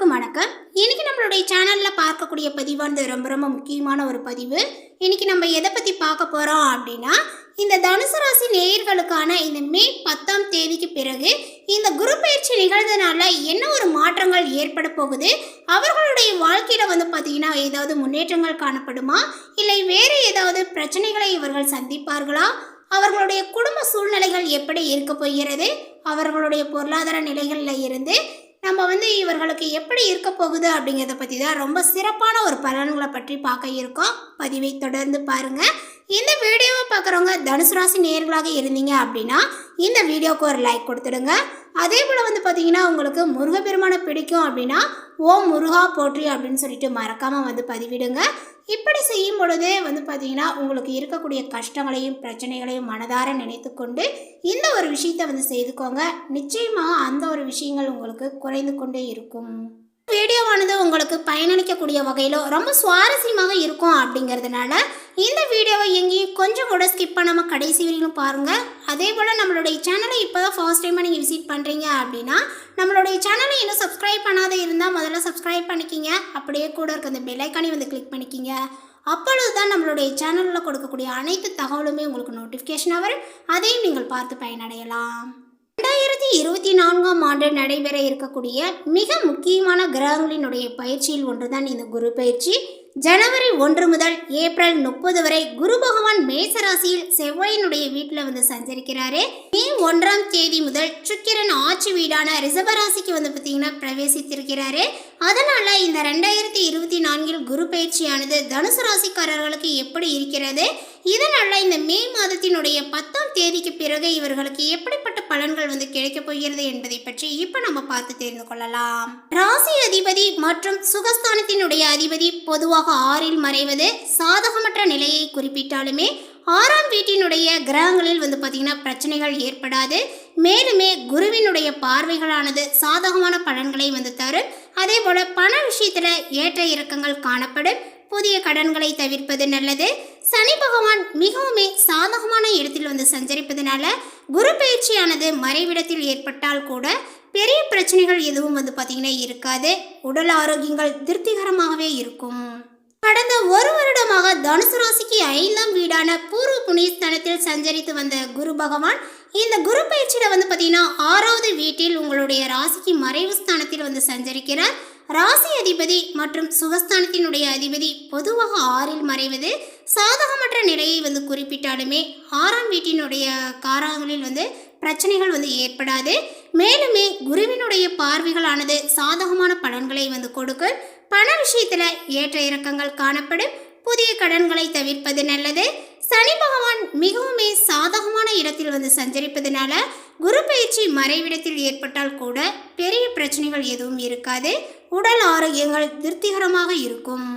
அனைவருக்கும் வணக்கம். இன்னைக்கு நம்மளுடைய சேனலில் பார்க்கக்கூடிய பதிவானது ரொம்ப ரொம்ப முக்கியமான ஒரு பதிவு. இன்னைக்கு நம்ம எதை பற்றி பார்க்க போகிறோம் அப்படின்னா இந்த தனுசு ராசி நேயர்களுக்கான இந்த மே பத்தாம் தேதிக்கு பிறகு இந்த குரு பயிற்சி நிகழ்ந்ததுனால என்ன ஒரு மாற்றங்கள் ஏற்பட போகுது? அவர்களுடைய வாழ்க்கையில் வந்து பார்த்தீங்கன்னா ஏதாவது முன்னேற்றங்கள் காணப்படுமா? இல்லை வேறு ஏதாவது பிரச்சனைகளை இவர்கள் சந்திப்பார்களா? அவர்களுடைய குடும்ப சூழ்நிலைகள் எப்படி இருக்க போகிறது? அவர்களுடைய பொருளாதார நிலைகளில் இருந்து நம்ம வந்து இவர்களுக்கு எப்படி இருக்க போகுது அப்படிங்கிறத பற்றி தான் ரொம்ப சிறப்பான ஒரு பலன்களை பற்றி பார்க்க இருக்கோம். பதிவை தொடர்ந்து பாருங்க. இந்த வீடியோவை பார்க்குறவங்க தனுசு ராசி நேர்களாக இருந்தீங்க அப்படின்னா இந்த வீடியோவுக்கு ஒரு லைக் கொடுத்துடுங்க. அதே போல் வந்து பார்த்தீங்கன்னா உங்களுக்கு முருகப்பெருமானை பிடிக்கும் அப்படின்னா ஓம் முருகா போற்றி அப்படின்னு சொல்லிட்டு மறக்காமல் வந்து பதிவிடுங்க. இப்படி செய்யும் பொழுதே வந்து பார்த்தீங்கன்னா உங்களுக்கு இருக்கக்கூடிய கஷ்டங்களையும் பிரச்சனைகளையும் மனதார நினைத்து கொண்டு இந்த ஒரு விஷயத்தை வந்து செய்துக்கோங்க. நிச்சயமாக அந்த ஒரு விஷயங்கள் உங்களுக்கு குறைந்து கொண்டே இருக்கும். வீடியோவானது உங்களுக்கு பயனளிக்கக்கூடிய வகையில் ரொம்ப சுவாரஸ்யமாக இருக்கும் அப்படிங்கிறதுனால இந்த வீடியோவை எங்கேயும் கொஞ்சம் கூட ஸ்கிப் பண்ணாமல் கடைசி வரையிலும் பாருங்கள் அதே போல் நம்மளுடைய சேனலை இப்போ தான் ஃபர்ஸ்ட் டைமாக நீங்கள் விசிட் பண்ணுறீங்க அப்படின்னா நம்மளுடைய சேனலை இன்னும் சப்ஸ்கிரைப் பண்ணாத இருந்தால் முதல்ல சப்ஸ்கிரைப் பண்ணிக்கிங்க. அப்படியே கூட இருக்க அந்த பெல்லைக்கானி வந்து கிளிக் பண்ணிக்கிங்க. அப்பொழுது தான் நம்மளுடைய சேனலில் கொடுக்கக்கூடிய அனைத்து தகவலுமே உங்களுக்கு நோட்டிஃபிகேஷன் வரும். அதையும் நீங்கள் பார்த்து பயனடையலாம். ரெண்டாயிரத்தி இருபத்தி நான்காம் ஆண்டு நடைபெற இருக்கக்கூடிய மிக முக்கியமான கிரகங்களினுடைய பயிற்சியில் ஒன்றுதான் இந்த குரு பயிற்சி. ஜனவரி ஒன்று முதல் ஏப்ரல் முப்பது வரை குரு பகவான் மேச ராசியில் செவ்வாயினுடைய வீட்டில் வந்து சஞ்சரிக்கிறாரு. மே ஒன்றாம் தேதி முதல் சுக்கிரன் ஆட்சி வீடான ரிசபராசிக்கு வந்து பார்த்தீங்கன்னா பிரவேசித்திருக்கிறாரு. அதனால இந்த ரெண்டாயிரத்தி இருபத்தி நான்கில் குரு பயிற்சியானது தனுசு ராசிக்காரர்களுக்கு எப்படி இருக்கிறது? இதனால் இந்த மே மாதத்தினுடைய பத்தாம் தேதிக்கு பிறகு இவர்களுக்கு எப்படிப்பட்ட பலன்கள் வந்து கிடைக்கப் போகிறது என்பதை பற்றி இப்போ நம்ம பார்த்து தெரிந்து கொள்ளலாம். ராசி அதிபதி மற்றும் சுகஸ்தானத்தினுடைய அதிபதி பொதுவாக ஆறில் மறைவது சாதகமற்ற நிலையை குறிப்பிட்டாலுமே ஆறாம் வீட்டினுடைய கிரகங்களில் வந்து பார்த்திங்கன்னா பிரச்சனைகள் ஏற்படாது. மேலுமே குருவினுடைய பார்வைகளானது சாதகமான பலன்களை வந்து தரும். அதே போல் பண விஷயத்தில் ஏற்ற இறக்கங்கள் காணப்படும். புதிய கடன்களை தவிர்ப்பது நல்லது. சனி பகவான் மிகவுமே சாதகமான இடத்தில் வந்து சஞ்சரிப்பதனால குரு பயிற்சியானது மறைவிடத்தில் ஏற்பட்டால் கூட பெரிய பிரச்சனைகள் எதுவும் வந்து பார்த்திங்கன்னா இருக்காது. உடல் ஆரோக்கியங்கள் திருப்திகரமாகவே இருக்கும். கடந்த ஒரு வருடமாக தனுசு ராசிக்கு ஐந்தாம் வீடான பூர்வ புண்ணியஸ்தானத்தில் சஞ்சரித்து வந்த குரு பகவான் இந்த குரு பயிற்சியில் வந்து பார்த்தீங்கன்னா ஆறாவது வீட்டில் உங்களுடைய ராசிக்கு மறைவு ஸ்தானத்தில் வந்து சஞ்சரிக்கிறார். ராசி அதிபதி மற்றும் சுகஸ்தானத்தினுடைய அதிபதி பொதுவாக ஆறில் மறைவது சாதகமற்ற நிலையை வந்து குறிப்பிட்டாலுமே ஆறாம் வீட்டினுடைய காரங்களில் வந்து பிரச்சனைகள் வந்து ஏற்படாது. மேலுமே குருவினுடைய பார்வைகளானது சாதகமான பலன்களை வந்து கொடுக்கும். பண விஷயத்தில் ஏற்ற இறக்கங்கள் காணப்படும். புதிய கடன்களை தவிர்ப்பது நல்லது. சனி பகவான் மிகவுமே சாதகமான இடத்தில் வந்து சஞ்சரிப்பதனால குரு பயிற்சி மறைவிடத்தில் ஏற்பட்டால் கூட பெரிய பிரச்சனைகள் எதுவும் இருக்காது. உடல் ஆரோக்கியங்கள் திருப்திகரமாக இருக்கும்.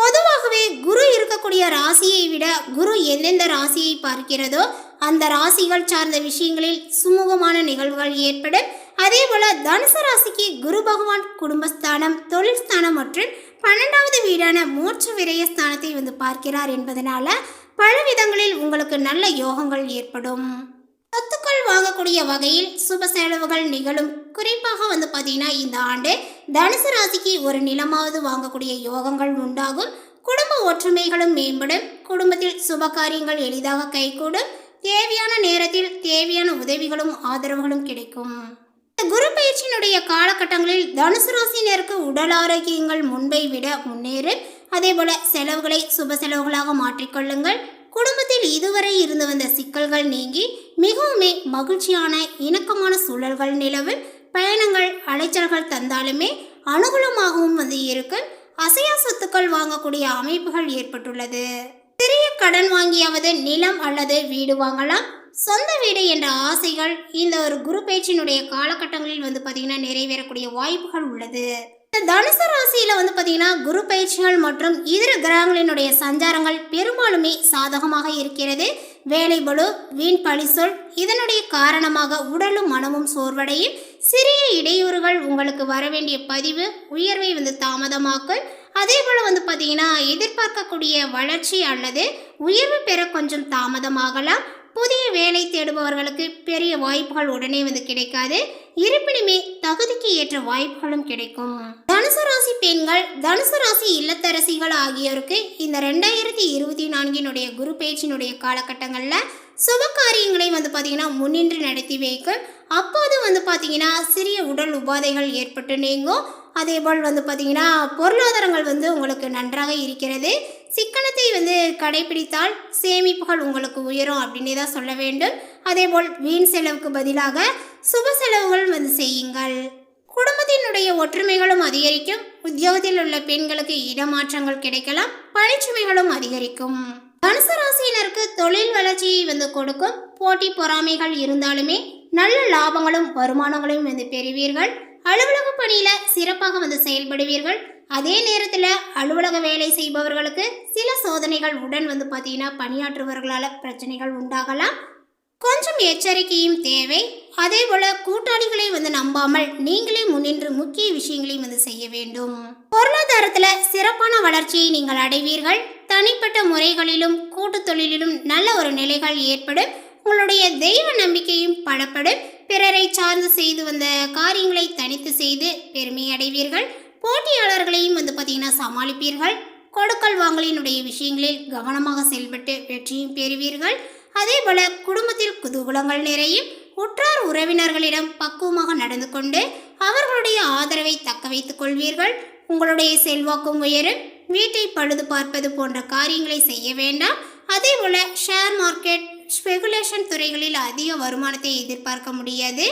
பொதுவாகவே குரு இருக்கக்கூடிய ராசியை விட குரு எந்தெந்த ராசியை பார்க்கிறதோ அந்த ராசிகள் சார்ந்த விஷயங்களில் சுமூகமான நிகழ்வுகள் ஏற்படும். அதே போல தனுசு ராசிக்கு குரு பகவான் குடும்பஸ்தானம் தொழில் ஸ்தானம் மற்றும் பன்னெண்டாவது வீடான மூச்சு விரய ஸ்தானத்தை வந்து பார்க்கிறார் என்பதனால பல விதங்களில் உங்களுக்கு நல்ல யோகங்கள் ஏற்படும். சொத்துக்கள் வாங்கக்கூடிய வகையில் சுப செலவுகள் நிகழும். குறிப்பாக வந்து பார்த்தீங்கன்னா இந்த ஆண்டு தனுசு ராசிக்கு ஒரு நிலமாவது வாங்கக்கூடிய யோகங்கள் உண்டாகும். குடும்ப ஒற்றுமைகளும் மேம்படும். குடும்பத்தில் சுப காரியங்கள் எளிதாக கைகூடும். தேவையான நேரத்தில் தேவையான உதவிகளும் ஆதரவுகளும் கிடைக்கும். பயிற்சியினுடைய காலகட்டங்களில் தனுசு ராசினருக்கு உடல் ஆரோக்கியங்கள் முன்பை விட முன்னேறும் அதே போல செலவுகளை சுப செலவுகளாக மாற்றிக்கொள்ளுங்கள். குடும்பத்தில் இதுவரை இருந்து வந்த சிக்கல்கள் நீங்கி மிகவுமே மகிழ்ச்சியான இணக்கமான சூழல்கள் நிலவும். பயணங்கள் அலைச்சல்கள் தந்தாலுமே அனுகூலமாகவும் வந்து இருக்கும் அசையா சொத்துக்கள் வாங்கக்கூடிய அமைப்புகள் ஏற்பட்டுள்ளது. சிறிய கடன் வாங்கியாவது நிலம் அல்லது வீடு வாங்கலாம். சொந்த வீடு என்ற ஆசைகள் இந்த ஒரு குரு பேச்சினுடைய காலகட்டங்களில் வந்து பார்த்தீங்கன்னா நிறைவேறக்கூடிய வாய்ப்புகள் உள்ளது. இந்த தனுசு ராசியில வந்து பார்த்தீங்கன்னா குரு பயிற்சிகள் மற்றும் இதர கிரகங்களினுடைய சஞ்சாரங்கள் பெரும்பாலுமே சாதகமாக இருக்கிறது. வேலை பலு வீண் பழிசொல் இதனுடைய காரணமாக உடலும் மனமும் சோர்வடையும். சிறிய இடையூறுகள் உங்களுக்கு வர வேண்டிய பதிவு உயர்வை வந்து தாமதமாக்கும் அதே போல் வந்து பார்த்திங்கன்னா எதிர்பார்க்கக்கூடிய வளர்ச்சி அல்லது உயர்வு பெற கொஞ்சம் தாமதமாகலாம். புதிய வேலை தேடுபவர்களுக்கு பெரிய வாய்ப்புகள் உடனே வந்து கிடைக்காது. இருப்பினுமே தகுதிக்கு ஏற்ற வாய்ப்புகளும் கிடைக்கும். தனுசு ராசி பெண்கள் தனுசு ராசி இல்லத்தரசிகள் ஆகியோருக்கு இந்த ரெண்டாயிரத்தி இருபத்தி நான்கினுடைய குரு பேச்சினுடைய காலகட்டங்களில் சுப காரியங்களை வந்து பார்த்தீங்கன்னா முன்னின்று நடத்தி வைக்கும். அப்போது வந்து பார்த்தீங்கன்னா சிறிய உடல் உபாதைகள் ஏற்பட்டு நீங்கும். அதே போல் வந்து பார்த்தீங்கன்னா பொருளாதாரங்கள் வந்து உங்களுக்கு நன்றாக இருக்கிறது. சிக்கனத்தை வந்து கடைபிடித்தால் சேமிப்புகள் உங்களுக்கு உயரும் அப்படின்னே தான் சொல்ல வேண்டும். அதேபோல் வீண் செலவுக்கு பதிலாக சுப செலவுகள் வந்து செய்யுங்கள். குடும்பத்தினுடைய ஒற்றுமைகளும் அதிகரிக்கும். உத்தியோகத்தில் உள்ள பெண்களுக்கு இடமாற்றங்கள் கிடைக்கலாம். பணிச்சுமைகளும் அதிகரிக்கும். தனுசு ராசியினருக்கு தொழில் வளர்ச்சியை வந்து கொடுக்கும். போட்டி பொறாமைகள் இருந்தாலுமே நல்ல லாபங்களும் வருமானங்களையும் வந்து பெறுவீர்கள். அலுவலக பணியில் சிறப்பாக வந்து செயல்படுவீர்கள். அதே நேரத்தில் அலுவலக வேலை செய்பவர்களுக்கு சில சோதனைகள் உடன் வந்து பார்த்தீங்கன்னா பணியாற்றுபவர்களால் பிரச்சனைகள் உண்டாகலாம். கொஞ்சம் எச்சரிக்கையும் தேவை. அதே போல கூட்டாளிகளை வந்து நம்பாமல் நீங்களே முன்னின்று முக்கிய விஷயங்களையும் வந்து செய்ய வேண்டும். பொருளாதாரத்துல சிறப்பான வளர்ச்சியை நீங்கள் அடைவீர்கள். தனிப்பட்ட முறைகளிலும் கூட்டு தொழிலிலும் நல்ல ஒரு நிலைகள் ஏற்படும். உங்களுடைய தெய்வ நம்பிக்கையும் பலப்படும். பிறரை சார்ந்து செய்து வந்த காரியங்களை தனித்து செய்து பெருமை அடைவீர்கள் போட்டியாளர்களையும் வந்து பார்த்தீங்கன்னா சமாளிப்பீர்கள். கொடுக்கல் வாங்கலினுடைய விஷயங்களில் கவனமாக செயல்பட்டு வெற்றியும் பெறுவீர்கள். அதே போல குடும்பத்தில் குதூகலங்கள் நிறையும். உற்றார் உறவினர்களிடம் பக்குவமாக நடந்து கொண்டு அவர்களுடைய ஆதரவை தக்க வைத்துக் கொள்வீர்கள். உங்களுடைய செல்வாக்கும் உயரும். வீட்டை பழுது பார்ப்பது போன்ற காரியங்களை செய்ய வேண்டாம். அதே போல ஷேர் மார்க்கெட் ஸ்பெகுலேஷன் துறைகளில் அதிக வருமானத்தை எதிர்பார்க்க முடியாது.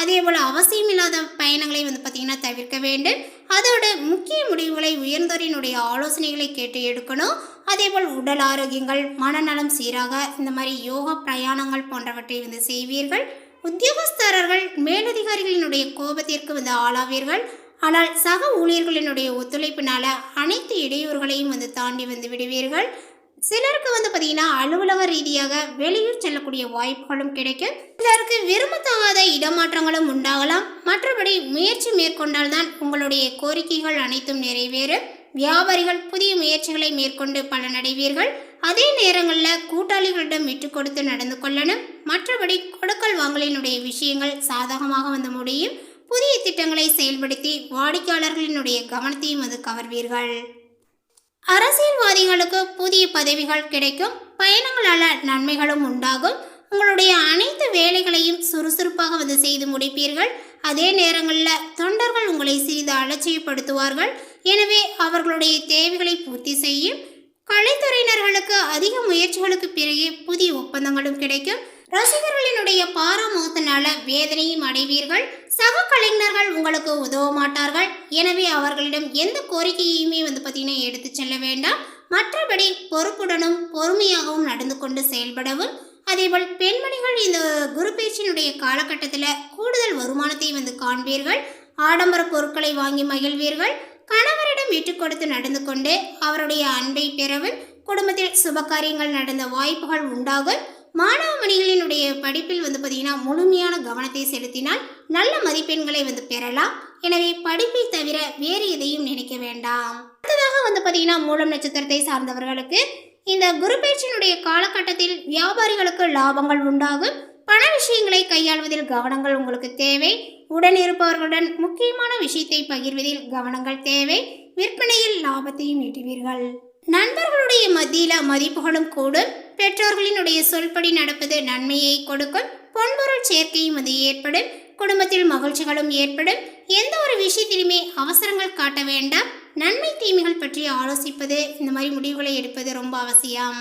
அதே போல் அவசியமில்லாத பயணங்களை வந்து பார்த்திங்கன்னா தவிர்க்க வேண்டும். அதோட முக்கிய முடிவுகளை உயர்ந்தோரினுடைய ஆலோசனைகளை கேட்டு எடுக்கணும். அதேபோல் உடல் ஆரோக்கியங்கள் மனநலம் சீராக இந்த மாதிரி யோகா பிரயாணங்கள் போன்றவற்றை வந்து செய்வீர்கள். உத்தியோகஸ்தரர்கள் மேலதிகாரிகளினுடைய கோபத்திற்கு வந்து ஆளாவீர்கள். ஆனால் சக ஊழியர்களினுடைய ஒத்துழைப்பினால அனைத்து இடையூறுகளையும் வந்து தாண்டி வந்து விடுவீர்கள். சிலருக்கு வந்து பார்த்தீங்கன்னா அலுவலக ரீதியாக வெளியூர் செல்லக்கூடிய வாய்ப்புகளும் கிடைக்கும். சிலருக்கு விரும்பத்தகாத இடமாற்றங்களும் உண்டாகலாம். மற்றபடி முயற்சி மேற்கொண்டால்தான் உங்களுடைய கோரிக்கைகள் அனைத்தும் நிறைவேறும் வியாபாரிகள் புதிய முயற்சிகளை மேற்கொண்டு பலனடைவீர்கள். அதே நேரங்களில் கூட்டாளிகளிடம் விட்டு கொடுத்து நடந்து கொள்ளணும். மற்றபடி கொடுக்கல் வாங்கலினுடைய விஷயங்கள் சாதகமாக வந்து முடியும். புதிய திட்டங்களை செயல்படுத்தி வாடிக்கையாளர்களினுடைய கவனத்தையும் அது கவர்வீர்கள். அரசியல்வாதிகளுக்கு புதிய பதவிகள் கிடைக்கும். பயணங்களால் நன்மைகளும் உண்டாகும். உங்களுடைய அனைத்து வேலைகளையும் சுறுசுறுப்பாக வந்து செய்து முடிப்பீர்கள். அதே நேரங்களில் தொண்டர்கள் உங்களை சிறிது அலட்சியப்படுத்துவார்கள். எனவே அவர்களுடைய தேவைகளை பூர்த்தி செய்யும் கலைத்துறையினர்களுக்கு அதிக முயற்சிகளுக்கு பிறகு புதிய ஒப்பந்தங்களும் கிடைக்கும். ரசிகர்களினுடைய பாராமோகத்தினால வேதனையும் அடைவீர்கள். சக கலைஞர்கள் உங்களுக்கு உதவ மாட்டார்கள். எனவே அவர்களிடம் எந்த கோரிக்கையுமே வந்து பார்த்தீங்கன்னா எடுத்து செல்ல வேண்டாம். மற்றபடி பொறுப்புடனும் பொறுமையாகவும் நடந்து கொண்டு செயல்படவும் அதேபோல் பெண்மணிகள் இந்த குரு பேச்சினுடைய காலகட்டத்தில் கூடுதல் வருமானத்தை வந்து காண்பீர்கள். ஆடம்பர பொருட்களை வாங்கி மகிழ்வீர்கள். கணவரிடம் விட்டு கொடுத்து நடந்து கொண்டு அவருடைய அன்பை பெறவும் குடும்பத்தில் சுபகாரியங்கள் நடந்த வாய்ப்புகள் உண்டாகும். மாணவ மணிகளினுடைய படிப்பில் வந்து பார்த்தீங்கன்னா முழுமையான கவனத்தை செலுத்தினால் நல்ல மதிப்பெண்களை வந்து பெறலாம். எனவே படிப்பை தவிர வேறு எதையும் நினைக்க வேண்டாம். அடுத்ததாக வந்து பார்த்தீங்கன்னா மூலம் நட்சத்திரத்தை சார்ந்தவர்களுக்கு இந்த குரு பயிற்சியினுடைய காலகட்டத்தில் வியாபாரிகளுக்கு லாபங்கள் உண்டாகும். பண விஷயங்களை கையாள்வதில் கவனங்கள் உங்களுக்கு தேவை. உடன் இருப்பவர்களுடன் முக்கியமான விஷயத்தை பகிர்வதில் கவனங்கள் தேவை. விற்பனையில் லாபத்தையும் ஈட்டுவீர்கள். நண்பர்களுடைய மத்தியில மதிப்புகளும் கூடும். பெற்றோர்களினுடைய சொல்படி நடப்பது நன்மையை கொடுக்கும். பொன்பொருள் சேர்க்கையும் அது ஏற்படும். குடும்பத்தில் மகிழ்ச்சிகளும் ஏற்படும். எந்த ஒரு விஷயத்திலுமே அவசரங்கள் காட்ட வேண்டாம். நன்மை தீமைகள் பற்றி ஆலோசிப்பது இந்த மாதிரி முடிவுகளை எடுப்பது ரொம்ப அவசியம்.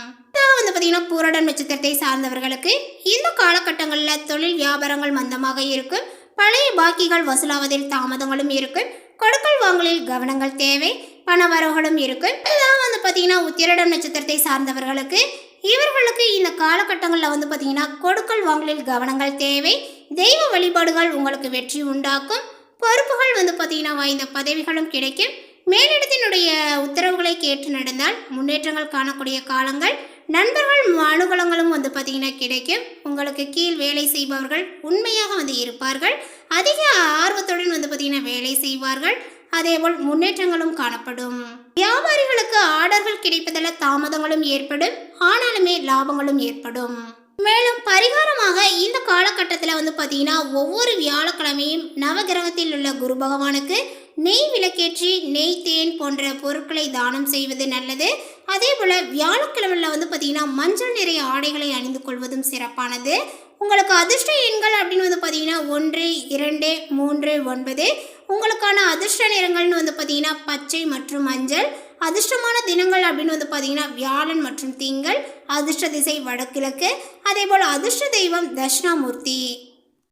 வந்து பார்த்தீங்கன்னா பூரடன் நட்சத்திரத்தை சார்ந்தவர்களுக்கு இந்த காலகட்டங்களில் தொழில் வியாபாரங்கள் மந்தமாக இருக்கும் பழைய பாக்கிகள் வசூலாவதில் தாமதங்களும் இருக்கும் கொடுக்கல் வாங்கலில் கவனங்கள் தேவை பண வரவுகளும் இருக்கும் இதெல்லாம் வந்து பார்த்தீங்கன்னா உத்திரடம் நட்சத்திரத்தை சார்ந்தவர்களுக்கு இவர்களுக்கு இந்த காலகட்டங்களில் வந்து பார்த்தீங்கன்னா கொடுக்கல் வாங்கலில் கவனங்கள் தேவை தெய்வ வழிபாடுகள் உங்களுக்கு வெற்றி உண்டாக்கும் பொறுப்புகள் வந்து பார்த்தீங்கன்னா வாய்ந்த பதவிகளும் கிடைக்கும். மேலிடத்தினுடைய உத்தரவுகளை கேட்டு நடந்தால் முன்னேற்றங்கள் காணக்கூடிய காலங்கள் நண்பர்கள் அனுகூலங்களும் வந்து பார்த்தீங்கன்னா கிடைக்கும். உங்களுக்கு கீழ் வேலை செய்பவர்கள் உண்மையாக வந்து இருப்பார்கள். அதிக ஆர்வத்துடன் வந்து பார்த்தீங்கன்னா வேலை செய்வார்கள். அதேபோல் முன்னேற்றங்களும் காணப்படும். வியாபாரிகளுக்கு ஆர்டர்கள் கிடைப்பதில் தாமதங்களும் ஏற்படும். ஆனாலுமே லாபங்களும் ஏற்படும். மேலும் பரிகாரமாக இந்த காலகட்டத்தில் வந்து பார்த்தீங்கன்னா ஒவ்வொரு வியாழக்கிழமையும் நவகிரகத்தில் உள்ள குரு பகவானுக்கு நெய் விளக்கேற்றி நெய் தேன் போன்ற பொருட்களை தானம் செய்வது நல்லது. அதே போல் வியாழக்கிழமையில் வந்து பார்த்தீங்கன்னா மஞ்சள் நிறை ஆடைகளை அணிந்து கொள்வதும் சிறப்பானது. உங்களுக்கு அதிர்ஷ்ட எண்கள் அப்படின்னு வந்து பார்த்தீங்கன்னா ஒன்று இரண்டு மூன்று ஒன்பது. உங்களுக்கான அதிர்ஷ்ட நிறங்கள்னு வந்து பார்த்தீங்கன்னா பச்சை மற்றும் மஞ்சள். அதிர்ஷ்டமான தினங்கள் அப்படின்னு வந்து பார்த்தீங்கன்னா வியாழன் மற்றும் திங்கள். அதிர்ஷ்ட திசை வடகிழக்கு. அதே போல் அதிர்ஷ்ட தெய்வம் தட்சிணாமூர்த்தி.